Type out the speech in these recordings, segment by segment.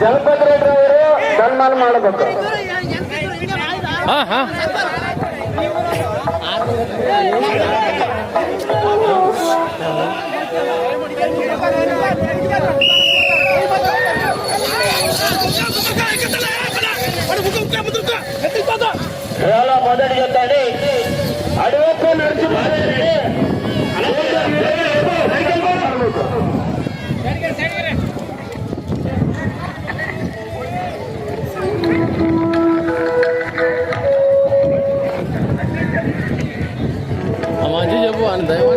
ಜಗಪತಿ ರೆಡ್ಡಿ ಅವರು ಸನ್ಮಾನ ಮಾಡಬೇಕು ಹಾ ಹಾ వేళ మొదటి చెప్తాండి అడివైపు నడిచి మంచి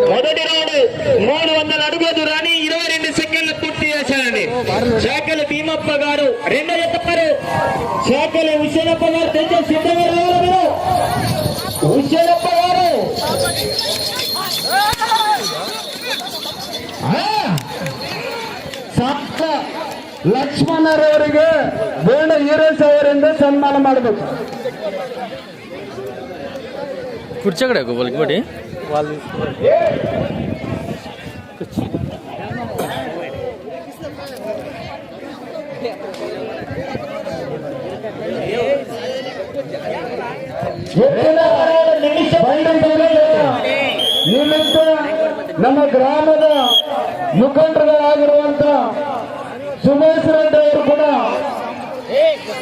మొదటి రౌండ్ మూడు వందల అడుగుల దూరాన్ని ఇరవై రెండు సెకండ్లు పూర్తి చేశారండి శాఖలు భీమప్ప గారు రెండో చెప్పారు శాఖలు హుషేనప్ప గారు తెచ్చే సిద్ధంగా రావాలి మీరు హుషేనప్ప గారు ಆ, ಸಾಕ ಲಕ್ಷ್ಮಣರವರಿಗೆ ಬೇಡ ಈರೇಶ್ ಅವರಿಂದ ಸನ್ಮಾನ ಮಾಡಬೇಕು కూర్చోకడే వాళ్ళకి బట్టి వాళ్ళు ಹೆಚ್ಚಿನ ನಿಮಿಷ ನಿಮಿತ್ತ ನಮ್ಮ ಗ್ರಾಮದ ಮುಖಂಡರಾಗಿರುವಂತ ಸುಮೇಶ್ ರೆಡ್ಡಿ ಅವರು ಕೂಡ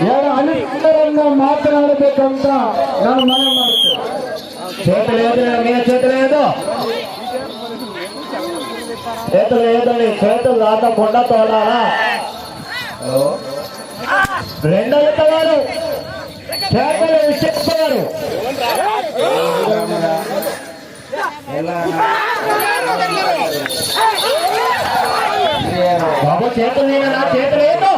ಎರಡು ಅನಿಷ್ಟರನ್ನು ಮಾತನಾಡಬೇಕಂತ ನಾನು ಮನವಿ ಮಾಡುತ್ತೇನೆ చేతులు ఏదో మీ చేతులు ఏదో చేతులు ఏదండి చేతులు దాటకుండా తోడాలా రెండో వారు చేతులు విసిస్తారు బాబు చేతులు నేను నా చేతులు ఏదో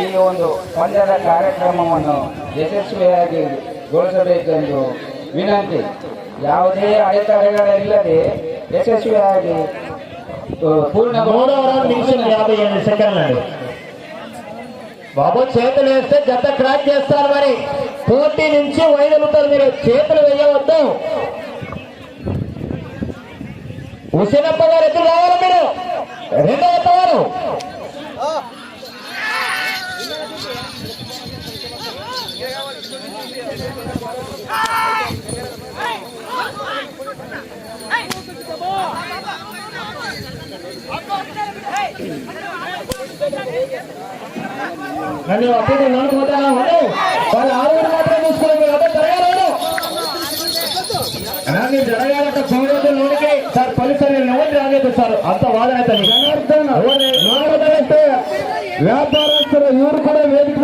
ಈ ಒಂದು ಪಂದ್ಯದ ಕಾರ್ಯಕ್ರಮವನ್ನು ಯಶಸ್ವಿಯಾಗಿ ಗೊಳಿಸಬೇಕೆಂದು ವಿನಂತಿ ಯಾವುದೇ ಅಡೆತಡೆಗಳಿಲ್ಲದೆ ಯಶಸ್ವಿಯಾಗಿ ಆ, ಪೂರ್ಣ మూడవ రౌండ్ నిమిషం యాభై ఎనిమిది సెకండ్లు అండి బాబు చేతులు వేస్తే జత క్రాక్ చేస్తారు మరి పోటీ నుంచి వైదొలుగుతారు మీరు చేతులు వేయవద్దు హుసేనప్ప గారు ఎదురు రావాలి మీరు రెండవ నన్ను అప్పుడు నన్నుకుంటానా వాడు వాళ్ళ ఆరుగురు మాత్రం చూసుకోవాలి మీరు అందరూ జరగాలను నన్ను జరగాలంటే చూడదు నూనెకి సార్ పలిసారి నేను రాలేదు సార్? అంత వాదన అయితే వ్యాపారస్తులు ఎవరు కూడా వేదిక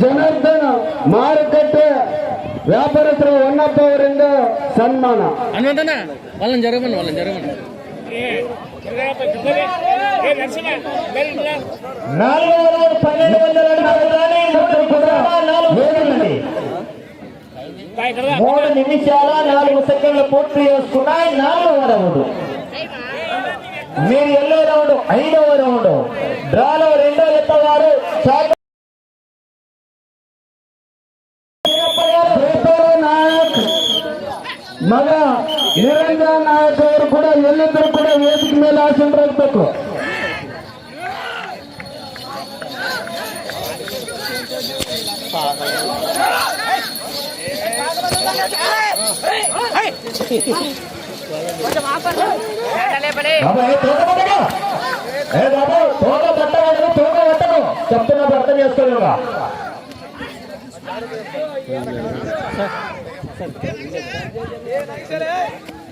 ಜನಾರ್ದನ ಮಾರುಕಟ್ಟೆ ವ್ಯಾಪಾರಸ್ಥರು ಹೊನ್ನಪ್ಪ ಅವರಿಂದ ಸನ್ಮಾನ అనుకుంటానా వాళ్ళని జరగమని వాళ్ళని జరగమని నాలుగవ రౌండ్ పన్నెండు వందల అడుగుల దూరాన్ని మొత్తం కూడా వేగండి. మూడు నిమిషాల నాలుగు సెకండ్లు పూర్తి చేసుకున్నాయి నాలుగవ రౌండ్ మీరు ఎల్లో రౌండ్ ఐదవ రౌండ్ డ్రాలో రెండో ఎత్త వారు ಮಗ ನಿರಂಜನ ನಾಯಕ್ ಅವರು ಕೂಡ ಎಲ್ಲಿದ್ದರೂ ಕೂಡ ವೇದಿಕೆ ಮೇಲೆ ಆಸೀನರಾಗಬೇಕು బాబా ఏ తోక పట్టకు ఏ బాబా తోక పట్టకూడదు తోక పట్టకు చెప్తున్నప్పుడు అర్థం చేసుకోలేవుగా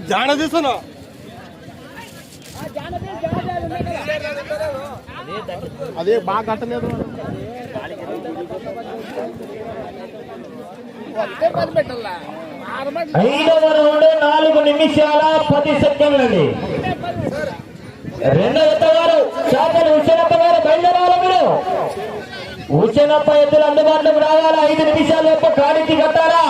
జాన తీసుకున్నా. అదే బాగా కట్టలేదు. ఐదవ రౌండ్ నాలుగు నిమిషాల పది సెకండ్లండి. రెండవ ఎత్తగారు చేతలు ఉచ్చనప్ప గారు బయలుదేరాలి మీరు. ఉచ్చనప్ప ఎద్దులు అందుబాటులోకి రావాలి. ఐదు నిమిషాల యొక్క కాడికి కట్టాలా?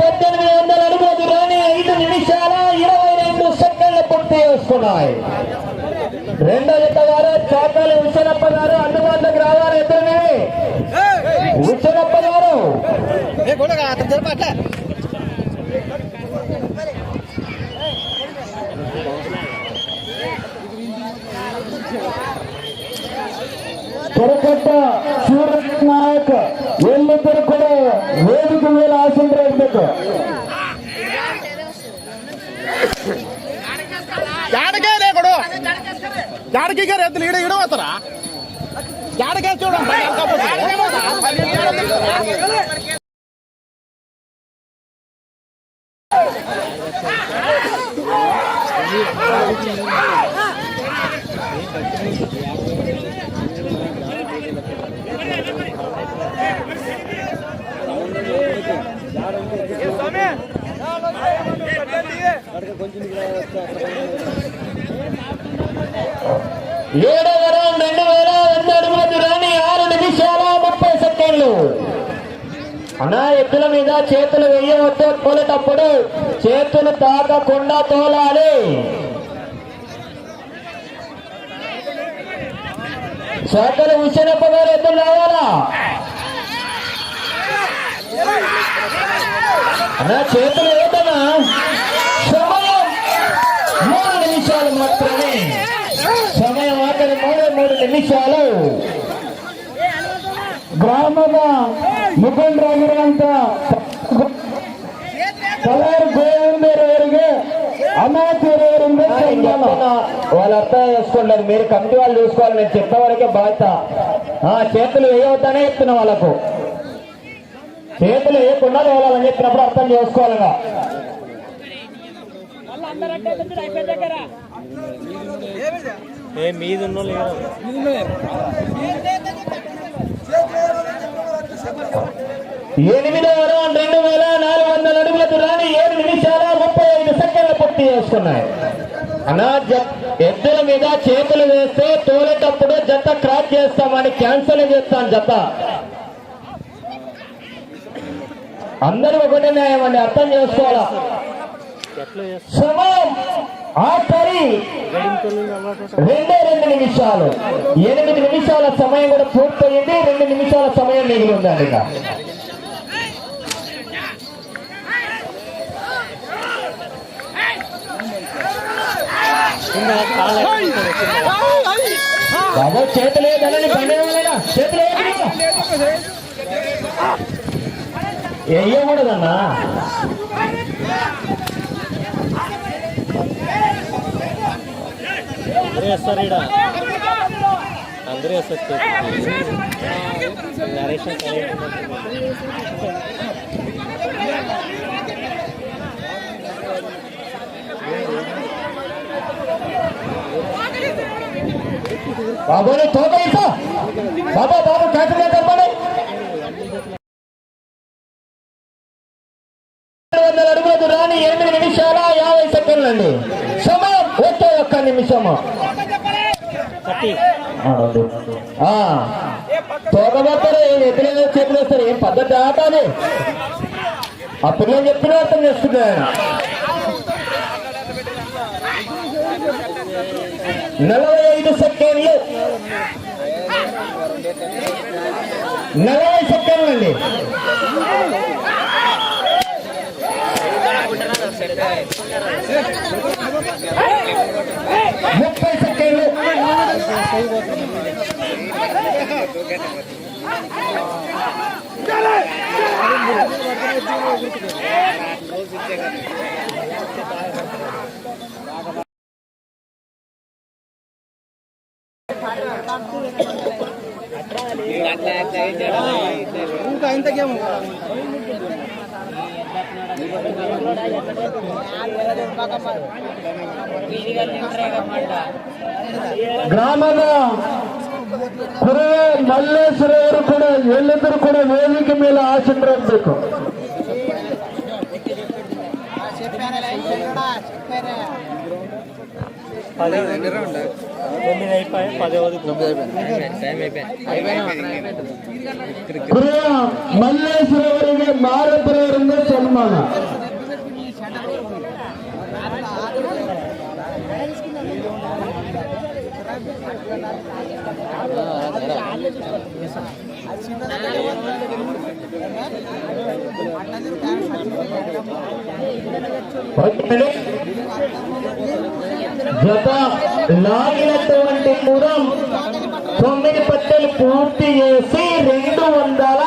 పద్దెనిమిది వందల అడుగులకు రాని ఐదు నిమిషాల ఇరవై రెండు సెకండ్లు పూర్తి చేసుకున్నాయి. రెండో జత గారు చాకాలి ఉచ్చనప్ప గారు అందుబాటులోకి రావాలి ఇద్దరిని ఉచ్చనప్ప గారు. పొరకట్ಟ సూరజ్ నాయక్ వీళ్ళిద్దరు కూడా వేదిక మీద ఆశీర్వదించు జాడకే లేకుడు జాడకి రైతులు ఈడ ఈడ పోతారా జాడకే చూడండి. ఏడవ రౌండ్ రెండు వేల ఎనిమిది అడుగుల రాని ఆరు నిమిషాల ముప్పై సెకండ్లు అన్నా ఎద్దుల మీద చేతులు వేయవద్దు తోలేటప్పుడు చేతులు తాకకుండా తోలాలి. చేతులు ఉసినప్పుడు ఎద్దులు రావాలా? అన్నా చేతులు వేద్దామా సమయం మూడు నిమిషాలు మాత్రమే సమయం ఆఖరి మూడు మూడు నిమిషాలు ಗ್ರಾಮದ ಮುಖಂಡರಾಗಿರುವಂತ ಕಲಾರ್ ಗೋವಿಂದರವರಿಗೆ ಅಮಾತ್ಯರವರಿಂದ వాళ్ళు అర్థం చేసుకుంటారు మీరు కమిటీ వాళ్ళు చూసుకోవాలి నేను చెప్పే వరకే బాధ్యత ఆ, చేతులు వేయవద్దనే చెప్తున్నా వాళ్ళకు చేతులు వేయకుండా వాళ్ళని చెప్పినప్పుడు అర్థం చేసుకోవాలిగా. ఏ మీద ఎనిమిదవ రౌండ్ రెండు వేల నాలుగు వందల అడుగుల దూరాన్ని ఏడు నిమిషాల ముప్పై ఐదు సెకండ్లు పూర్తి చేసుకున్నాయి. అన్నా జ- ఎద్దుల మీద చేతులు వేస్తే తోలేటప్పుడు జత క్రాస్ చేస్తామని క్యాన్సిల్ చేస్తాను జత. అందరూ ఒకటే న్యాయం అండి అర్థం చేసుకోవాలా? సమయం ఆఖరి రెండే రెండు నిమిషాలు. ఎనిమిది నిమిషాల సమయం కూడా పూర్తయింది రెండు నిమిషాల సమయం మిగిలి ఉందండి ఇక. బాబా చేతులు ఏదనని చేతులు వేయకూడదన్నా అందరూ వేస్తారు ఈడ. అందరూ వేస్తారు నరేష్ బాబోని తోక ఇస్తా బాబా బాబు చేతులు చెప్పండి వందల అడుగుల దూరాన్ని ఎనిమిది నిమిషాల యాభై సెకండ్లు అండి సమయం ఒకే ఒక్క నిమిషము ఏం ఎదురేదో చేతులు ఏం పద్ధతి ఆటాలి ఆ పిల్లలు చెప్పిన అర్థం చేస్తుంది నలభై ఐదు సెకండ్లు. నలభై సెకండ్లు అండి ముప్పై సెకండ్లు ఇంకా ఇంతకేమో ಗ್ರಾಮದ ಕುರುವೆ ಮಲ್ಲೇಶ್ವರವರು ಕೂಡ ಎಲ್ಲರೂ ಕೂಡ ವೇದಿಕೆ ಮೇಲೆ ಆಸೀನರಾಗಬೇಕು పది తొమ్మిది అయిపోయి పదవది తొమ్మిది అయిపోయింది మల్లేశ్వర మారపురం సన్మాన జత లాగినటువంటి మురం తొమ్మిది పట్టెలు పూర్తి చేసి రెండు వందల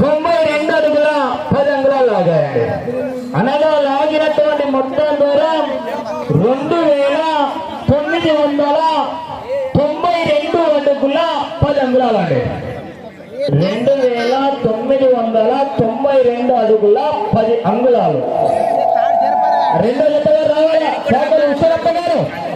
తొంభై రెండు అడుగుల పది అంగుళాలు లాగాయండి అనగా లాగినటువంటి మొత్తం దూరం రెండు వేల తొమ్మిది వందల తొంభై రెండు అడుగుల పది అంగుళాలండి. రెండు వేల తొమ్మిది వందల తొంభై రెండు అడుగుల పది అంగుళాలు. రెండో జతగా రావాలి. ఉత్తరప్ప గారు.